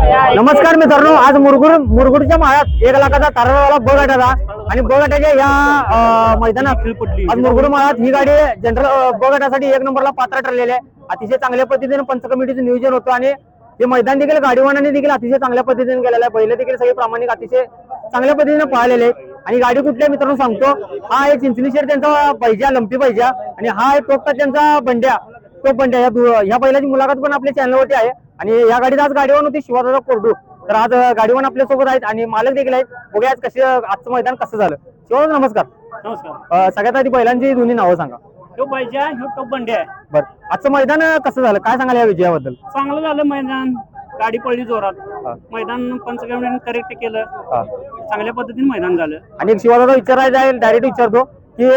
नमस्कार मित्रांनो आज मुरगुड मुरगुडच्या माळ्यात एक लाखाचा तारवाला ब गाठाचा आणि ब गाठाच्या या अं, मैदानात आज मुरगुड माळ्यात ही गाडी जनरल ब गटासाठी एक नंबरला पात्र ठरलेली आहे. अतिशय चांगल्या पद्धतीने पंच कमिटीचं नियोजन होतं आणि हे मैदान देखील गाडीवानाने देखील अतिशय चांगल्या पद्धतीने केलेलं आहे. पहिले देखील सगळे प्रामाणिक अतिशय चांगल्या पद्धतीने पाहिलेले आहेत. आणि गाडी कुठल्या मित्रांनो सांगतो. हा आहे चिंचणी शेर त्यांचा पैजा लंपी पैजा आणि हा आहे टोपटा त्यांचा बंड्या. तो बंड्या. या ह्या बैलाची मुलाखत पण आपल्या चॅनलवरती आहे. आणि या गाडीत आज गाडीवान होती शिवादादा कोरडू. तर आज अं, गाडीवान आपल्यासोबत आहेत आणि मालक देखील आहेत. बघूया आज कसे आजचं मैदान कसं झालं. शिवादा नमस्कार. नमस्कार. अं, सगळ्यात आधी बैलांची दोन्ही नावं सांगा. ह्यो पाहिजे ह्यो टोप बंडे आहे. बरं. आजचं मैदान कसं झालं? काय सांगाल या विजयाबद्दल? चांगलं झालं मैदान. गाडी पडली जोरात. मैदान पंचगमने करेक्ट केलं. हा. चांगल्या पद्धतीने मैदान झालं. आणि एक शिवादादा विचारायचं डायरेक्ट विचारतो की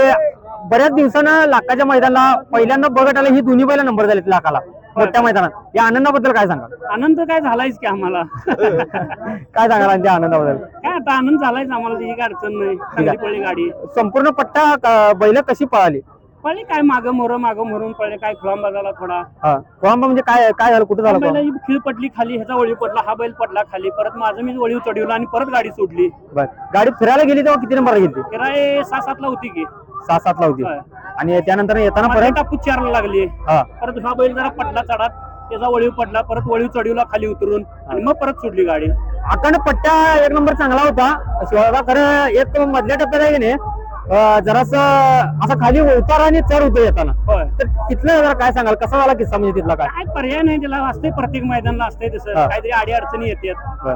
बऱ्याच दिवसानं लाखाच्या मैदानाला पहिल्यांदा बघत आलं ही दोन्ही पहिला नंबर झालेत लाखाला. मोठ्या मैदानात. या आनंदाबद्दल काय सांगा आनंद काय झालायच की आम्हाला? काय सांगाल आणि त्या आनंदाबद्दल? काय आता आनंद झालायच आम्हाला त्याची काय अडचण नाही. चांगली पडली गाडी. संपूर्ण पट्टा बैल कशी पळाली? पडली काय मागं मोर मागं मोरून पडले काय खुळांबा झाला थोडा? हा. कोळंबा म्हणजे काय काय झालं? कुठं झालं? बैलाची खीळ पडली खाली ह्याचा वळीव पडला हा बैल पडला खाली. परत माझं मी वळीव चढवला आणि परत गाडी सोडली. गाडी फिरायला गेली तेव्हा किती नंबर गेली किराय सहा सातला होती की. सहा सातला होती. आणि त्यानंतर येताना परत? टापूत चारला लागली. परत हा बैल जरा पडला चढात त्याचा वळीव पडला परत वळीव चढवला खाली उतरून आणि मग परत सोडली गाडी. अखंड पट्टा एक नंबर चांगला होता. खरं एक मधल्या टप्प्यात आहे की नाही? जरास असं खाली उतार आणि चढ होतो येताना. तर तिथलं जरा काय सांगाल? कसा झाला किस्सा म्हणजे तिथला काय? पर्याय नाही त्याला. असते प्रत्येक मैदानाला असते तसं. काहीतरी अडी अडचणी येतात.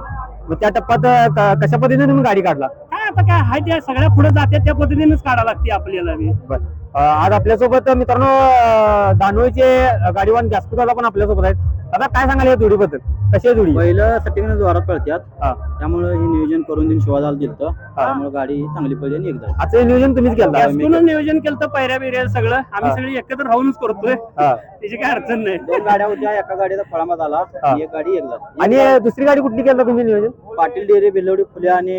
मग त्या टप्प्यात कशा पद्धतीने तुम्ही गाडी काढला? काय आता काय हाय त्या सगळ्या पुढे जातात त्या पद्धतीनेच काढा लागते आपल्याला आज आपल्यासोबत मित्रांनो दानोळीचे गाडीवान जास्पुदादा पण आपल्यासोबत आहेत. दादा काय सांगाल या जोडीबद्दल? कशी आहे जोडी? पहिलं सटिंग जोरात पळत्यात. हा. त्यामुळे हे नियोजन करून देऊन शिवाजाला दिलं त्यामुळे गाडी चांगली पडली आणि एकदा. आजचं हे नियोजन तुम्हीच केलं नियोजन केलं तर पायऱ्या बिऱ्या सगळं. आम्ही सगळे एकत्र राहूनच करतोय. त्याची काय अडचण नाही. दोन गाड्या होत्या एका गाडीचा फळामा झाला हा. एक गाडी एकदा आणि दुसरी गाडी कुठली केलं तुम्ही नियोजन? पाटील डेअरी बेलवडी फुले आणि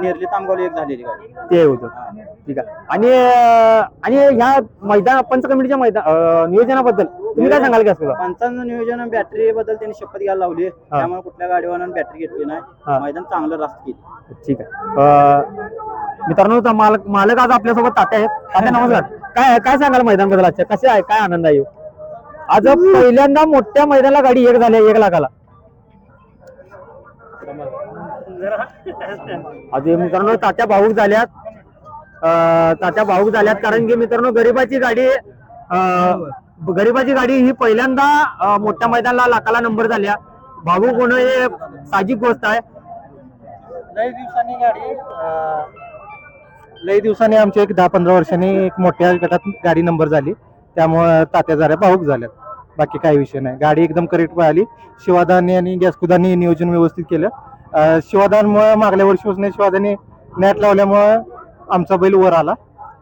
नेरली तांबगावली एक झालेली गाडी. ते होतं. ठीक आहे. आणि अं, आणि ह्या मैदान पंच कमिटीच्या मैदान अं, नियोजनाबद्दल तुम्ही काय सांगाल का पंचांचं नियोजन बॅटरी बद्दल त्यांनी शपथ घ्यायला लावली त्यामुळे कुठल्या गाडीवानानं बॅटरी घेतली. नाही. मैदान चांगलं रास्त केली. ठीक आहे. मित्रांनो तर मालक मालक आज आपल्यासोबत तात्या आहेत. तात्या नमस्कार. काय काय सांगाल मैदानबद्दल आजच्या? कसे आहे? काय आनंद आहे? आज पहिल्यांदा मोठ्या मैदानाला गाडी एक झाली एक लाखाला. आज मित्रांनो तात्या भाऊक झाल्यात. तात्या भाऊक झाल्यात कारण की मित्रांनो गरीबाची गाडी गरीबाची गाडी ही पहिल्यांदा मोठ्या मैदानाला लाखाला नंबर झाल्या. भाऊक होणं हे साहजिक गोष्ट आहे. लई दिवसांनी गाडी लई दिवसांनी आमच्या एक दहा पंधरा वर्षांनी एक मोठ्या गटात गाडी नंबर झाली. त्यामुळं तात्या झाल्या भाऊक झाल्यात. बाकी काही विषय नाही. गाडी एकदम करेक्ट पळाली. शिवादानी आणि गॅसकुदानी नियोजन व्यवस्थित केलं. अं, मागल्या वर्षीपासून शिवादानी नॅट लावल्यामुळं आमचा बैल वर आला.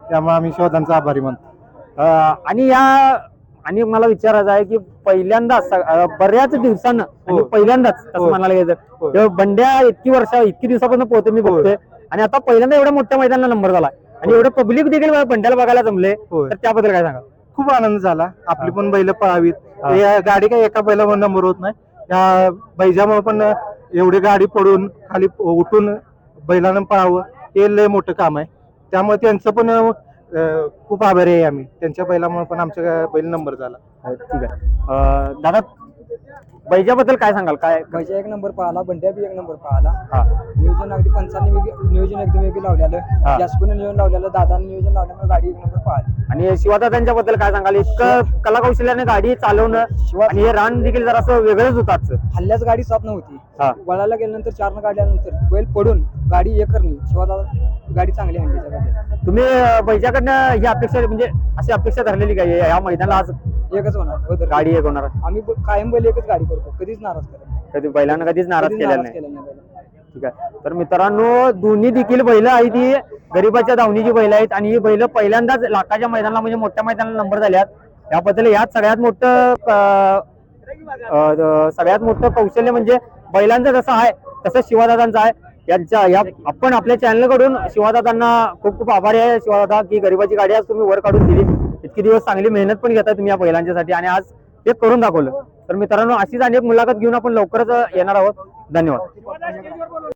त्यामुळे आम्ही शिवादांचा आभारी मानतो. आणि या आणि मला विचारायचं आहे की पहिल्यांदा स- अं, बऱ्याच दिवसानं आणि हो. पहिल्यांदाच तसं हो. म्हणायला गेलं हो. बंड्या इतकी वर्ष इतकी दिवसापासून पोहतो मी बघतोय. आणि आता पहिल्यांदा एवढ्या मोठ्या मैदानाला नंबर झाला आणि एवढं पब्लिक देखील बंड्याला बघायला जमले. तर त्याबद्दल काय सांगा खूप आनंद झाला. आपली. पण बैल पळावीत. गाडी काही एका बैलावर नंबर होत नाही. या बैजामुळे पण एवढी गाडी पडून खाली उठून बैलानं पळावं हे लय मोठं काम आहे. त्यामुळे त्यांचं पण अं, खूप आभारी आहे आम्ही. त्यांच्या बैलामुळे पण आमच्या बैल नंबर झाला. अं, ठीक आहे. अं, दादा बैजाबद्दल काय सांगाल? काय पैसा एक नंबर पळाला बंड्या बी एक नंबर पळाला हा. नियोजन अगदी पंचांनी नियोजन एकदम वेगळी हा. लावलेलं जास्पून नियोजन लावलेलं दादाने नियोजन लावल्यामुळे गाडी एक नंबर पळाली आणि शिवादादांच्या बद्दल काय सांगाल? इतकं कलाकौशल्याने गाडी चालवणं शिवा आणि हे रान देखील जरा असं वेगळंच होतं आजचं. हल्ल्याच गाडी साफ नव्हती. हा. वळायला गेल्यानंतर चारनं काढल्यानंतर बैल पडून गाडी एक करणे शिवा दादा गाडी चांगली हंडी त्याच्याकडे तुम्ही अं, बैजाकडनं ही अपेक्षा म्हणजे अशी अपेक्षा धरलेली काय? या मैदानाला आज एकच होणार. बदल. गाडी एक होणार. आम्ही ब- कायम बैल एकच गाडी करतो. कधीच नाराज करत नाही. कधी बैलांना कधीच नाराज कधीच केलेला नाराज नाही. केलेला नाही बैलांना. ठीक आहे. तर मित्रांनो दोन्ही देखील बैल आहेत ही. गरीबाच्या दावणीची बैल आहेत. आणि ही बैल पहिल्यांदाच लाखाच्या मैदानाला म्हणजे मोठ्या मैदानाला नंबर झाल्यात. त्याबद्दल यात सगळ्यात मोठं अं, अं, सगळ्यात मोठं कौशल्य म्हणजे बैलांचं जसं आहे तसं शिवादादांचं आहे. यांच्या या आपण आपल्या चॅनलकडून शिवादादांना खूप खूप आभारी आहे. शिवादादा की गरीबाची गाडी आज तुम्ही वर काढून दिली. इतकी दिवस चांगली मेहनत पण घेताय तुम्ही या बैलांच्यासाठी आणि आज ते करून दाखवलं. तर मित्रांनो अशीच अनेक मुलाखत घेऊन आपण लवकरच येणार आहोत. धन्यवाद.